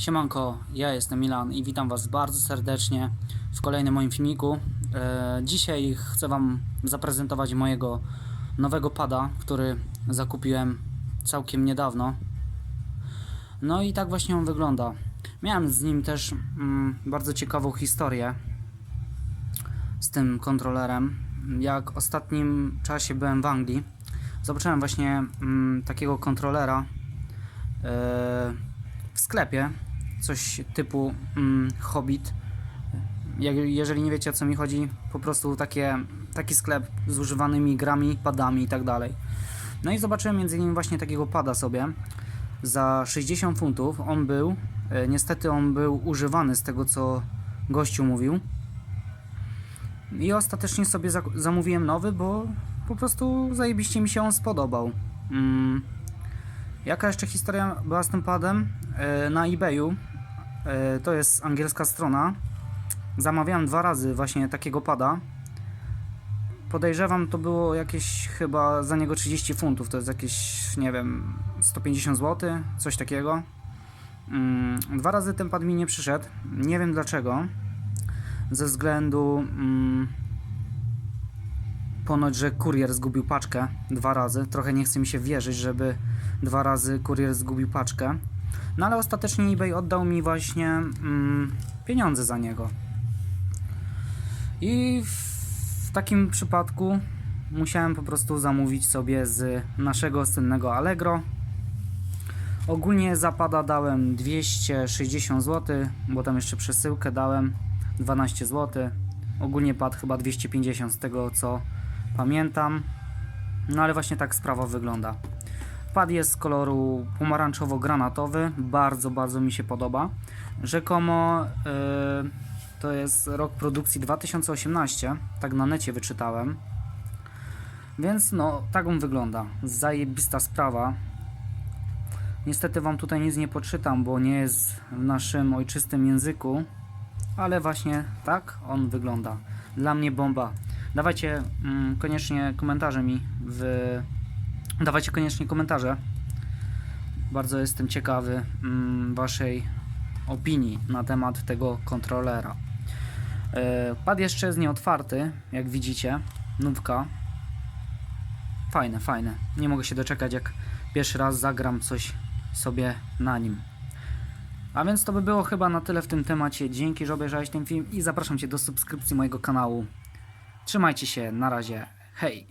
Siemanko, ja jestem Milan i witam Was bardzo serdecznie w kolejnym moim filmiku. E, dzisiaj chcę Wam zaprezentować mojego nowego pada, który zakupiłem całkiem niedawno. No i tak właśnie on wygląda. Miałem z nim też mm, bardzo ciekawą historię z tym kontrolerem. Jak w ostatnim czasie byłem w Anglii, zobaczyłem właśnie mm, takiego kontrolera e, w sklepie. Coś typu mm, Hobbit. Jak, jeżeli nie wiecie o co mi chodzi, po prostu takie, taki sklep z używanymi grami, padami i tak dalej. No i zobaczyłem między innymi właśnie takiego pada sobie za 60 funtów. On był, e, niestety on był używany z tego co gościu mówił. I ostatecznie sobie za- zamówiłem nowy, bo po prostu zajebiście mi się on spodobał. Mm. Jaka jeszcze historia była z tym padem? E, na eBayu, e, to jest angielska strona, zamawiałem dwa razy właśnie takiego pada. Podejrzewam, to było jakieś chyba za niego 30 funtów, to jest jakieś, nie wiem, 150 zł, coś takiego. Mm, Dwa razy ten pad mi nie przyszedł, nie wiem dlaczego. Ze względu mm, ponoć, że kurier zgubił paczkę dwa razy. Trochę nie chce mi się wierzyć, żeby dwa razy kurier zgubił paczkę. No ale ostatecznie eBay oddał mi właśnie mm, pieniądze za niego. I w takim przypadku musiałem po prostu zamówić sobie z naszego słynnego Allegro. Ogólnie zapada dałem 260 zł, bo tam jeszcze przesyłkę dałem 12 zł. Ogólnie padł chyba 250 z tego co pamiętam. No ale właśnie tak sprawa wygląda. Pad jest z koloru pomarańczowo-granatowy. Bardzo, bardzo mi się podoba. Rzekomo yy, to jest rok produkcji 2018. Tak na necie wyczytałem. Więc no, tak on wygląda. Zajebista sprawa. Niestety wam tutaj nic nie poczytam, bo nie jest w naszym ojczystym języku. Ale właśnie tak on wygląda. Dla mnie bomba. Dawajcie mm, koniecznie komentarze mi w Dawajcie koniecznie komentarze. Bardzo jestem ciekawy mm, Waszej opinii na temat tego kontrolera. E, pad jeszcze jest nieotwarty, jak widzicie. Nówka. Fajne, fajne. Nie mogę się doczekać, jak pierwszy raz zagram coś sobie na nim. A więc to by było chyba na tyle w tym temacie. Dzięki, że obejrzałeś ten film i zapraszam Cię do subskrypcji mojego kanału. Trzymajcie się, na razie. Hej!